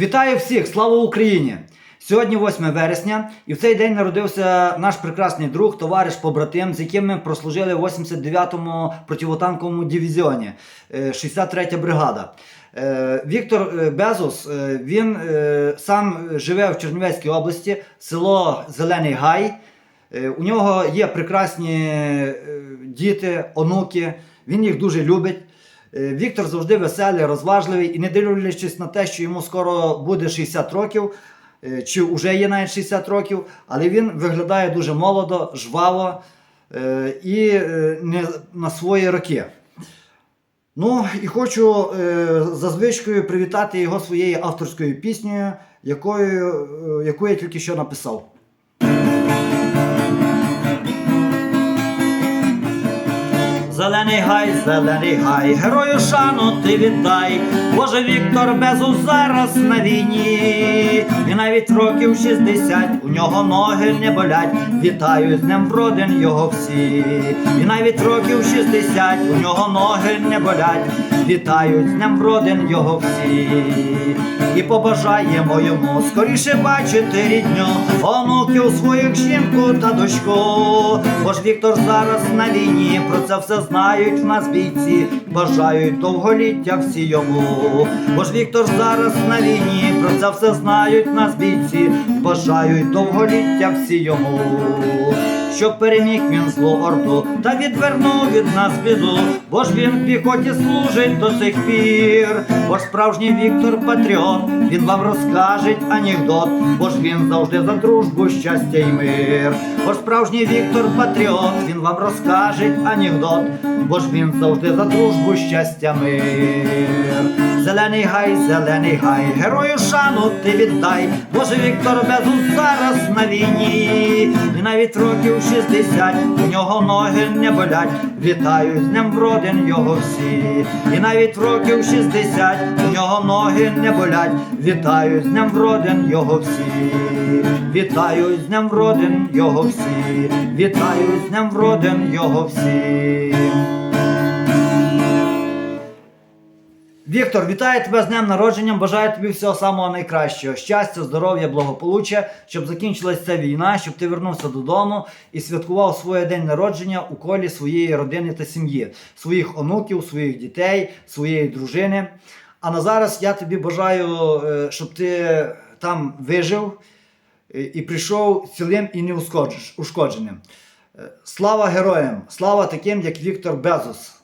Вітаю всіх! Слава Україні! Сьогодні 8 вересня, і в цей день народився наш прекрасний друг, товариш, побратим, з яким ми прослужили в 89-му противотанковому дивізіоні, е, 63-я бригада. Е, Віктор е, Безус, е, він е, сам живе в Чернівецькій області, село Зелений Гай. Е, У нього є прекрасні е, діти, онуки, він їх дуже любить. Е, Віктор завжди веселий, розважливий і не дивлячись на те, що йому скоро буде 60 років, е, чи вже є навіть 60 років, але він виглядає дуже молодо, жваво е, і не на свої роки. Ну і хочу за звичкою привітати його своєю авторською піснею, якою, яку я тільки що написав. Зелений гай, зелений гай, герою шану ти віддай. Боже Віктор Безус зараз на війні. І навіть років 60 у нього ноги не болять. Вітаю з днем вродин його всі. І навіть років 60 у нього ноги не болять. Вітаю з днем вродин його всі. І побажаємо йому скоріше бачити рідню, онуків своїх жінку та дочку. Бо ж Віктор зараз на війні, про це все знають в нас бійці, бажають довголіття всі йому. Бо ж Віктор зараз на війні, про це все знають нас бійці, бажають довголіття всі йому. Щоб переміг він злу орду та відвернув від нас біду, бо ж він в піхоті служить до сих пір. Бо ж справжній Віктор патріот, він вам розкаже анекдот, бо ж він завжди за дружбу, щастя й мир. Бо справжній Віктор патріот, він вам розкаже анекдот, бо ж він завжди за дружбу, щастя мир. Зелений гай, зелений гай, герою шану ти віддай, Боже Віктор Безус зараз на війні, і навіть років 60 у нього ноги не болять. Вітаю з днем вродин його всі, і навіть років 60 у нього ноги не болять. Вітаю з днем вродин його всі, вітаю з днем вродин його всі, вітаю з днем вродин його всі. Віктор, вітаю тебе з днем народження. Бажаю тобі всього самого найкращого. Щастя, здоров'я, благополуччя, щоб закінчилась ця війна, щоб ти вернувся додому і святкував своє день народження у колі своєї родини та сім'ї, своїх онуків, своїх дітей, своєї дружини. А на зараз я тобі бажаю, е, щоб ти там вижив е, і прийшов цілим і неушкодженим. Е, Слава героям! Слава таким, як Віктор Безус!